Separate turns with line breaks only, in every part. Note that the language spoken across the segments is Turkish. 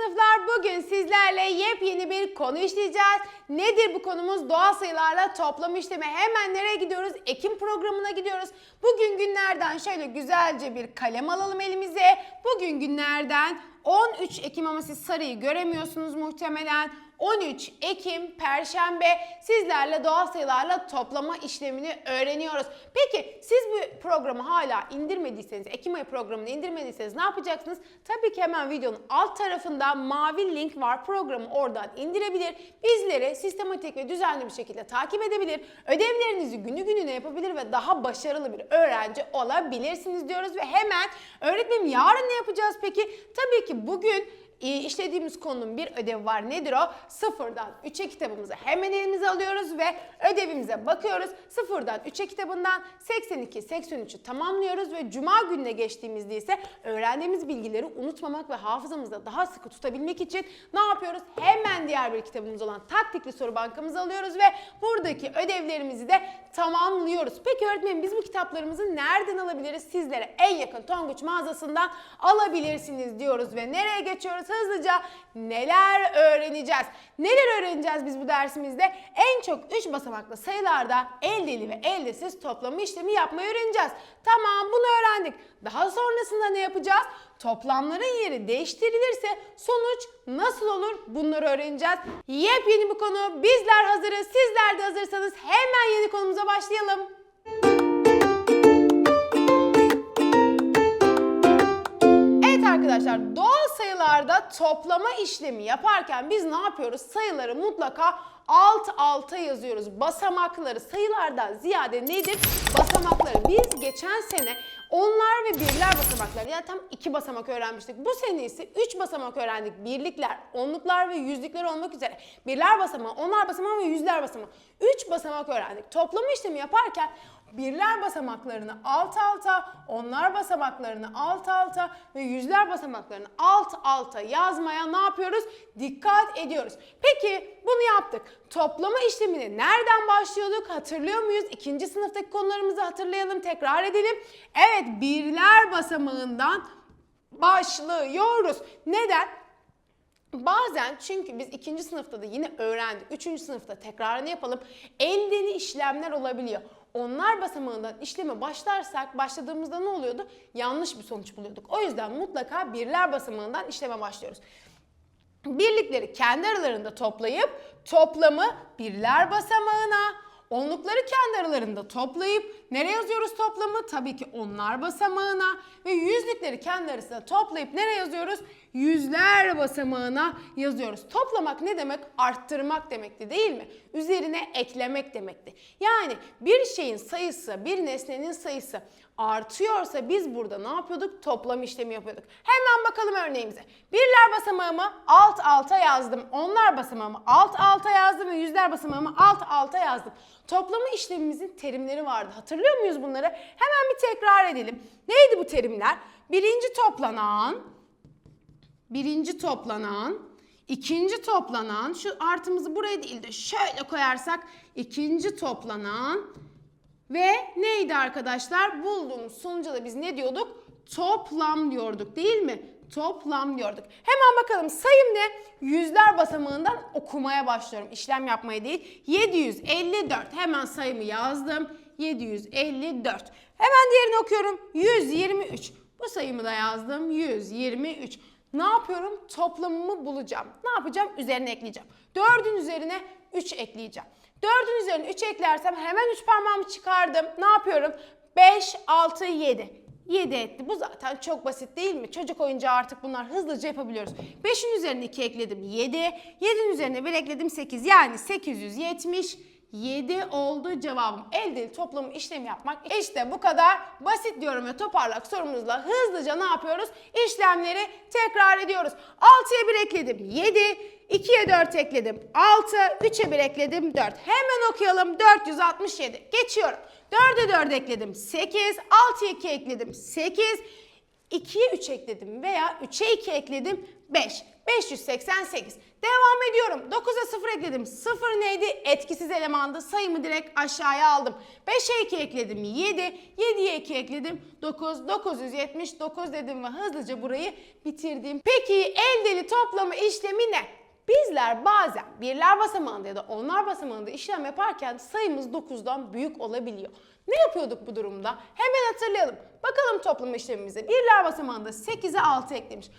sınıflar bugün sizlerle yepyeni bir konu işleyeceğiz. Nedir bu konumuz? Doğal sayılarla toplam işlemi. Hemen nereye gidiyoruz? Ekim programına gidiyoruz. Bugün günlerden şöyle güzelce bir kalem alalım elimize. Bugün günlerden 13 Ekim ama siz sarıyı göremiyorsunuz muhtemelen. 13 Ekim Perşembe sizlerle doğal sayılarla toplama işlemini öğreniyoruz. Peki siz bu programı hala indirmediyseniz, Ekim ayı programını indirmediyseniz ne yapacaksınız? Tabii ki hemen videonun alt tarafında mavi link var. Programı oradan indirebilir. Bizleri sistematik ve düzenli bir şekilde takip edebilir. Ödevlerinizi günü gününe yapabilir ve daha başarılı bir öğrenci olabilirsiniz diyoruz ve hemen öğretmenim yarın ne yapacağız peki? Tabii ki bugün işlediğimiz konunun bir ödevi var. Nedir o? Sıfırdan 3'e kitabımızı hemen elimize alıyoruz ve ödevimize bakıyoruz. Sıfırdan 3'e kitabından 82, 83'ü tamamlıyoruz ve cuma gününe geçtiğimizde ise öğrendiğimiz bilgileri unutmamak ve hafızamızda daha sıkı tutabilmek için ne yapıyoruz? Hemen diğer bir kitabımız olan taktikli soru bankamızı alıyoruz ve buradaki ödevlerimizi de tamamlıyoruz. Peki öğretmenim biz bu kitaplarımızı nereden alabiliriz? Sizlere en yakın Tonguç mağazasından alabilirsiniz diyoruz ve nereye geçiyoruz? Hızlıca neler öğreneceğiz? Neler öğreneceğiz biz bu dersimizde? En çok 3 basamaklı sayılarda eldeli ve eldesiz toplama işlemi yapmayı öğreneceğiz. Tamam bunu öğrendik. Daha sonrasında ne yapacağız? Toplamların yeri değiştirilirse sonuç nasıl olur? Bunları öğreneceğiz. Yepyeni bir konu. Bizler hazırız. Sizler de hazırsanız hemen yeni konumuza başlayalım. Arkadaşlar doğal sayılarda toplama işlemi yaparken biz ne yapıyoruz? Sayıları mutlaka alt alta yazıyoruz. Basamakları sayılardan ziyade nedir? Basamakları. Biz geçen sene onlar ve birler basamakları yani tam iki basamak öğrenmiştik. Bu sene ise üç basamak öğrendik. Birlikler, onluklar ve yüzlükler olmak üzere. Birler basamağı, onlar basamağı ve yüzler basamağı. Üç basamak öğrendik. Toplama işlemi yaparken birler basamaklarını alt alta, onlar basamaklarını alt alta ve yüzler basamaklarını alt alta yazmaya ne yapıyoruz? Dikkat ediyoruz. Peki bunu yaptık. Toplama işlemini nereden başlıyorduk? Hatırlıyor muyuz? İkinci sınıftaki konularımızı hatırlayalım, tekrar edelim. Evet, birler basamağından başlıyoruz. Neden? Bazen çünkü biz ikinci sınıfta da yine öğrendik. Üçüncü sınıfta tekrarını yapalım. Eldeli işlemler olabiliyor. Onlar basamağından işleme başlarsak başladığımızda ne oluyordu? Yanlış bir sonuç buluyorduk. O yüzden mutlaka birler basamağından işleme başlıyoruz. Birlikleri kendi aralarında toplayıp toplamı birler basamağına, onlukları kendi aralarında toplayıp nereye yazıyoruz toplamı? Tabii ki onlar basamağına ve yüzlükleri kendi arasında toplayıp nereye yazıyoruz? Yüzler basamağına yazıyoruz. Toplamak ne demek? Arttırmak demekti değil mi? Üzerine eklemek demekti. Yani bir şeyin sayısı, bir nesnenin sayısı artıyorsa biz burada ne yapıyorduk? Toplam işlemi yapıyorduk. Hemen bakalım örneğimize. Birler basamağımı alt alta yazdım. Onlar basamağımı alt alta yazdım ve yüzler basamağımı alt alta yazdım. Toplama işlemimizin terimleri vardı. Hatırlıyor muyuz bunları? Hemen bir tekrar edelim. Neydi bu terimler? Birinci toplanan, birinci toplanan, ikinci toplanan, şu artımızı buraya değil de şöyle koyarsak ikinci toplanan ve neydi arkadaşlar? Bulduğumuz sonuca da biz ne diyorduk? Toplam diyorduk değil mi? Toplam diyorduk. Hemen bakalım sayım ne? Yüzler basamağından okumaya başlıyorum. İşlem yapmaya değil. 754. Hemen sayımı yazdım. 754. Hemen diğerini okuyorum. 123. Bu sayımı da yazdım. 123. Ne yapıyorum? Toplamımı bulacağım. Ne yapacağım? Üzerine ekleyeceğim. 4'ün üzerine 3 ekleyeceğim. 4'ün üzerine 3 eklersem hemen 3 parmağımı çıkardım. Ne yapıyorum? 5, 6, 7. 7 etti. Bu zaten çok basit değil mi? Çocuk oyuncağı artık bunlar hızlıca yapabiliyoruz. 5'in üzerine 2 ekledim 7. 7'nin üzerine 1 ekledim 8. Yani 870 7 oldu cevabım. Elde toplamı işlemi yapmak işte bu kadar basit diyorum ve toparlak sorumuzla hızlıca ne yapıyoruz? İşlemleri tekrar ediyoruz. 6'ya 1 ekledim 7, 2'ye 4 ekledim 6, 3'e 1 ekledim 4. Hemen okuyalım 467. Geçiyorum. 4'e 4 ekledim 8, 6'ya 2 ekledim 8, 2'ye 3 ekledim veya 3'e 2 ekledim 5. 588. Devam ediyorum. 9'a 0 ekledim. 0 neydi? Etkisiz elemandı. Sayımı direkt aşağıya aldım. 5'e 2 ekledim. 7. 7'ye 2 ekledim. 9. 979 dedim ve hızlıca burayı bitirdim. Peki eldeli toplama işlemi ne? Bizler bazen birler basamağında ya da onlar basamağında işlem yaparken sayımız 9'dan büyük olabiliyor. Ne yapıyorduk bu durumda? Hemen hatırlayalım. Bakalım toplama işlemimize. Birler basamağında 8'e 6 eklemiş.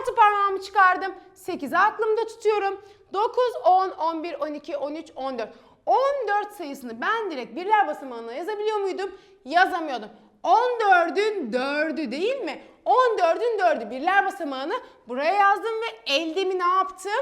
6 parmağımı çıkardım. 8'i aklımda tutuyorum. 9, 10, 11, 12, 13, 14. 14 sayısını ben direkt birler basamağına yazabiliyor muydum? Yazamıyordum. 14'ün 4'ü değil mi? 14'ün 4'ü birler basamağını buraya yazdım ve eldemi ne yaptım?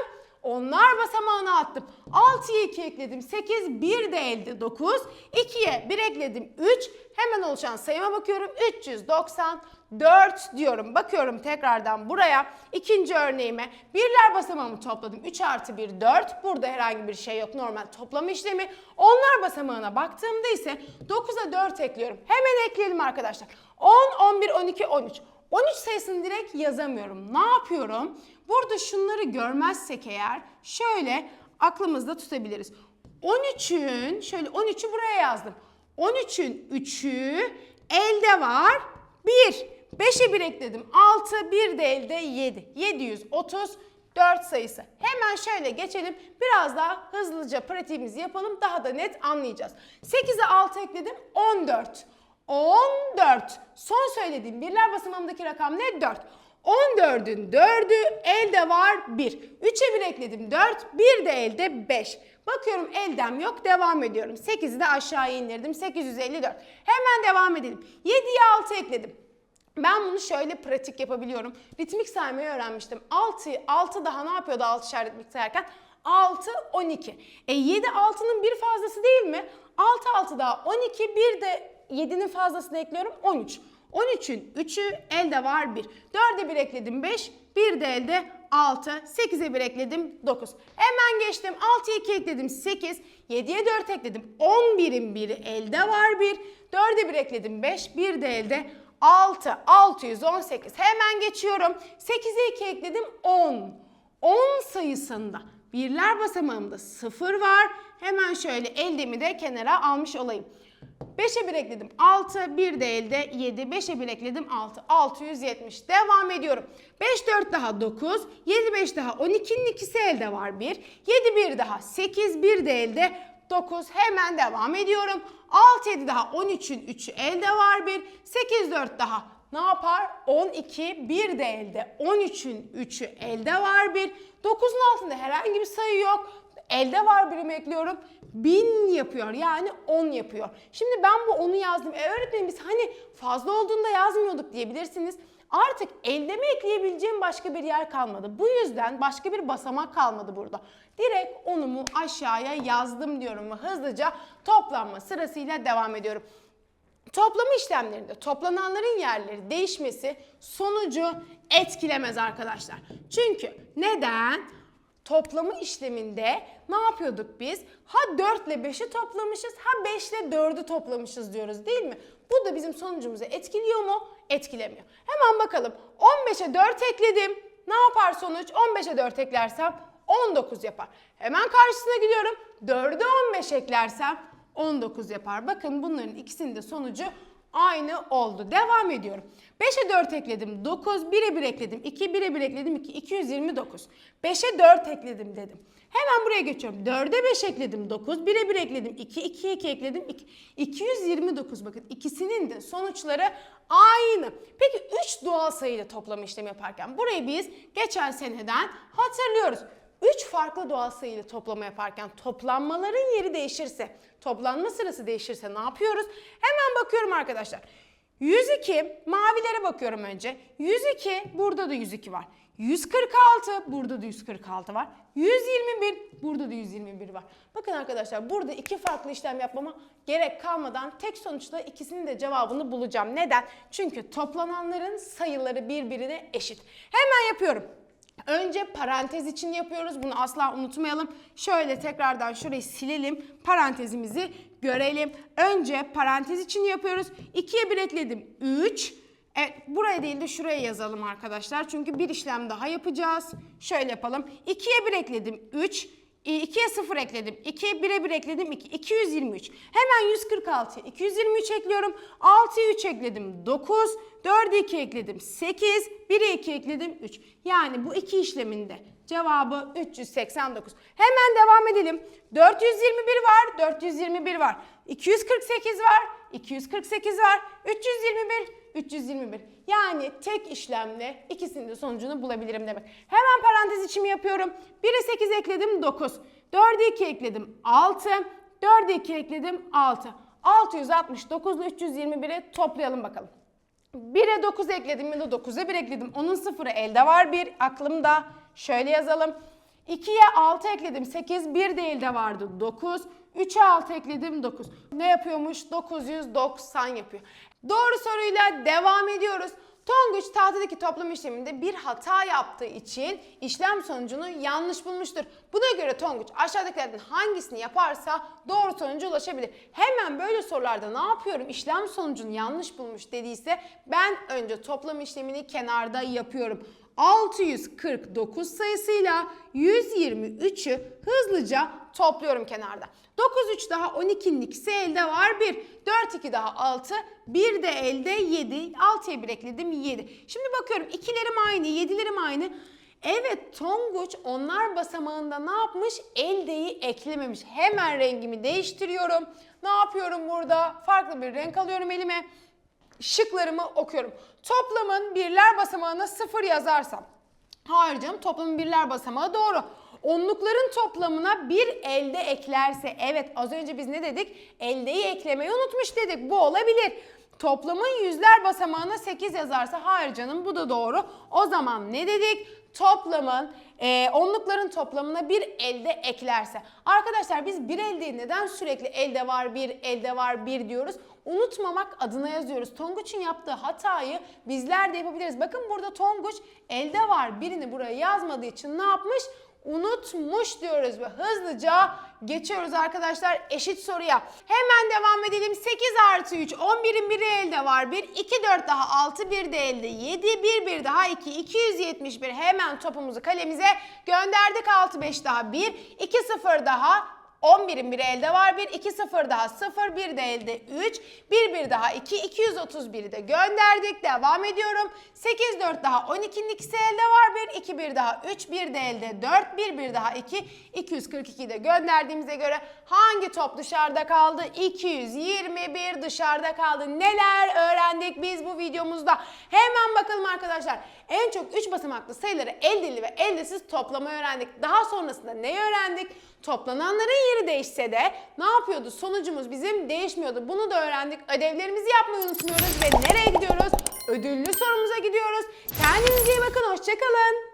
Onlar basamağına attım. 6'ya 2 ekledim. 8, 1 de elde 9. 2'ye 1 ekledim 3. Hemen oluşan sayıma bakıyorum. 394 diyorum. Bakıyorum tekrardan buraya. İkinci örneğime birler basamağımı topladım. 3 artı 1 4. Burada herhangi bir şey yok. Normal toplama işlemi. Onlar basamağına baktığımda ise 9'a 4 ekliyorum. Hemen ekleyelim arkadaşlar. 10, 11, 12, 13. 13 sayısını direkt yazamıyorum. Ne yapıyorum? Burada şunları görmezsek eğer şöyle aklımızda tutabiliriz. 13'ün şöyle 13'ü buraya yazdım. 13'ün 3'ü elde var. 1. 5'e 1 ekledim. 6. 1 de elde 7. 734 sayısı. Hemen şöyle geçelim. Biraz daha hızlıca pratiğimizi yapalım. Daha da net anlayacağız. 8'e 6 ekledim. 14. 14. Son söylediğim birler basamağımdaki rakam ne? 4. 14'ün 4'ü elde var 1. 3'e 1 ekledim 4. 1 de elde 5. Bakıyorum eldem yok devam ediyorum. 8'i de aşağıya indirdim 854. Hemen devam edelim. 7'ye 6 ekledim. Ben bunu şöyle pratik yapabiliyorum. Ritmik saymayı öğrenmiştim. 6, 6 daha ne yapıyordu 6 şer ritmik sayarken? 6, 12. E 7 6'nın bir fazlası değil mi? 6, 6 daha 12, bir de 7'nin fazlasını ekliyorum 13. 13'ün 3'ü elde var 1. 4'e 1 ekledim 5. 1 de elde 6. 8'e 1 ekledim 9. Hemen geçtim. 6'ya 2 ekledim 8. 7'ye 4 ekledim. 11'in 1'i elde var 1. 4'e 1 ekledim 5. 1 de elde 6. 618. Hemen geçiyorum. 8'e 2 ekledim 10. 10 sayısında birler basamağımda 0 var. Hemen şöyle eldemi de kenara almış olayım. 5'e 1 ekledim 6, 1 de elde 7, 5'e 1 ekledim 6, 670. Devam ediyorum. 5, 4 daha 9, 7, 5 daha 12'nin ikisi elde var 1, 7, 1 daha 8, 1 de elde 9. Hemen devam ediyorum. 6, 7 daha 13'ün 3'ü elde var 1, 8, 4 daha ne yapar? 12, 1 de elde. 13'ün 3'ü elde var 1. 9'un altında herhangi bir sayı yok. Elde var birim ekliyorum. 1000 yapıyor yani 10 yapıyor. Şimdi ben bu 10'u yazdım. E öğretmenim biz hani fazla olduğunda yazmıyorduk diyebilirsiniz. Artık elde mi ekleyebileceğim başka bir yer kalmadı. Bu yüzden başka bir basamak kalmadı burada. Direkt onumu aşağıya yazdım diyorum ve hızlıca toplanma sırasıyla devam ediyorum. Toplama işlemlerinde toplananların yerleri değişmesi sonucu etkilemez arkadaşlar. Çünkü neden? Toplama işleminde ne yapıyorduk biz? Ha 4 ile 5'i toplamışız, ha 5 ile 4'ü toplamışız diyoruz değil mi? Bu da bizim sonucumuzu etkiliyor mu? Etkilemiyor. Hemen bakalım. 15'e 4 ekledim. Ne yapar sonuç? 15'e 4 eklersem 19 yapar. Hemen karşısına gidiyorum. 4'e 15 eklersem 19 yapar. Bakın bunların ikisinin de sonucu aynı oldu. Devam ediyorum. 5'e 4 ekledim 9, 1'e 1 ekledim 2, 1'e 1 ekledim 2, 229. 5'e 4 ekledim dedim. Hemen buraya geçiyorum. 4'e 5 ekledim 9, 1'e 1 ekledim 2, 2'ye 2 ekledim 2. 229 bakın ikisinin de sonuçları aynı. Peki 3 doğal sayıyla toplama işlemi yaparken burayı biz geçen seneden hatırlıyoruz. 3 farklı doğal sayıyla toplama yaparken toplanmaların yeri değişirse, toplanma sırası değişirse ne yapıyoruz? Hemen bakıyorum arkadaşlar. 102, mavilere bakıyorum önce. 102, burada da 102 var. 146, burada da 146 var. 121, burada da 121 var. Bakın arkadaşlar burada iki farklı işlem yapmama gerek kalmadan tek sonuçla ikisinin de cevabını bulacağım. Neden? Çünkü toplananların sayıları birbirine eşit. Hemen yapıyorum. Önce parantez için yapıyoruz. Bunu asla unutmayalım. Şöyle tekrardan şurayı silelim. Parantezimizi görelim. Önce parantez için yapıyoruz. 2'ye 1 ekledim 3. Evet buraya değil de şuraya yazalım arkadaşlar. Çünkü bir işlem daha yapacağız. Şöyle yapalım. 2'ye 1 ekledim 3. 2'ye 0 ekledim. 2'ye 1'e 1 ekledim 2. 223. Hemen 146'ya 223 ekliyorum. 6'ya 3 ekledim 9. 4'e 2 ekledim 8. 1'e 2 ekledim 3. Yani bu iki işleminde cevabı 389. Hemen devam edelim. 421 var. 421 var. 248 var. 248 var. 321. 321. Yani tek işlemle ikisinin de sonucunu bulabilirim demek. Hemen parantez içimi yapıyorum. 1'e 8 ekledim 9. 4'e 2 ekledim 6. 4'e 2 ekledim 6. 669 ile 321'i toplayalım bakalım. 1'e 9 ekledim ya da 9'a 1 ekledim. Onun sıfırı elde var 1 aklımda. Şöyle yazalım. 2'ye 6 ekledim 8 1 de elde vardı 9. 3'e 6 ekledim 9. Ne yapıyormuş? 990 yapıyor. Doğru soruyla devam ediyoruz. Tonguç tahtadaki toplam işleminde bir hata yaptığı için işlem sonucunu yanlış bulmuştur. Buna göre Tonguç aşağıdakilerden hangisini yaparsa doğru sonuca ulaşabilir. Hemen böyle sorularda ne yapıyorum? İşlem sonucunu yanlış bulmuş dediyse ben önce toplam işlemini kenarda yapıyorum. 649 sayısıyla 123'ü hızlıca topluyorum kenarda. 9 3 daha 12'nin ikisi elde var 1. 4 2 daha 6. 1 de elde 7. 6'ya 1 ekledim 7. Şimdi bakıyorum ikilerim aynı, 7'lerim aynı. Evet Tonguç onlar basamağında ne yapmış? Eldeyi eklememiş. Hemen rengimi değiştiriyorum. Ne yapıyorum burada? Farklı bir renk alıyorum elime şıklarımı okuyorum. Toplamın birler basamağına sıfır yazarsam. Hayır canım toplamın birler basamağı doğru. Onlukların toplamına bir elde eklerse evet az önce biz ne dedik? Eldeyi eklemeyi unutmuş dedik. Bu olabilir. Toplamın yüzler basamağına 8 yazarsa hayır canım bu da doğru. O zaman ne dedik? Toplamın e, onlukların toplamına bir elde eklerse. Arkadaşlar biz bir elde neden sürekli elde var bir elde var bir diyoruz? Unutmamak adına yazıyoruz. Tonguç'un yaptığı hatayı bizler de yapabiliriz. Bakın burada Tonguç elde var birini buraya yazmadığı için ne yapmış? Unutmuş diyoruz ve hızlıca geçiyoruz arkadaşlar eşit soruya. Hemen devam edelim. 8 artı 3 11'in biri elde var 1. 2 4 daha 6 1 de elde 7 1 1 daha 2 271 hemen topumuzu kalemize gönderdik 6 5 daha 1 2 0 daha 11'in biri elde var 1, 2 0 daha 0, 1 de elde 3, 1 1 daha 2, 231'i de gönderdik. Devam ediyorum. 8 4 daha 12'nin ikisi elde var 1, 2 1 daha 3, 1 de elde 4, 1 1 daha 2, 242'yi de gönderdiğimize göre hangi top dışarıda kaldı? 221 dışarıda kaldı. Neler öğrendik biz bu videomuzda? Hemen bakalım arkadaşlar. En çok 3 basamaklı sayıları eldeli ve eldesiz toplama öğrendik. Daha sonrasında ne öğrendik? Toplananların yeri değişse de ne yapıyordu? Sonucumuz bizim değişmiyordu. Bunu da öğrendik. Ödevlerimizi yapmayı unutmuyoruz ve nereye gidiyoruz? Ödüllü sorumuza gidiyoruz. Kendinize iyi bakın. Hoşçakalın.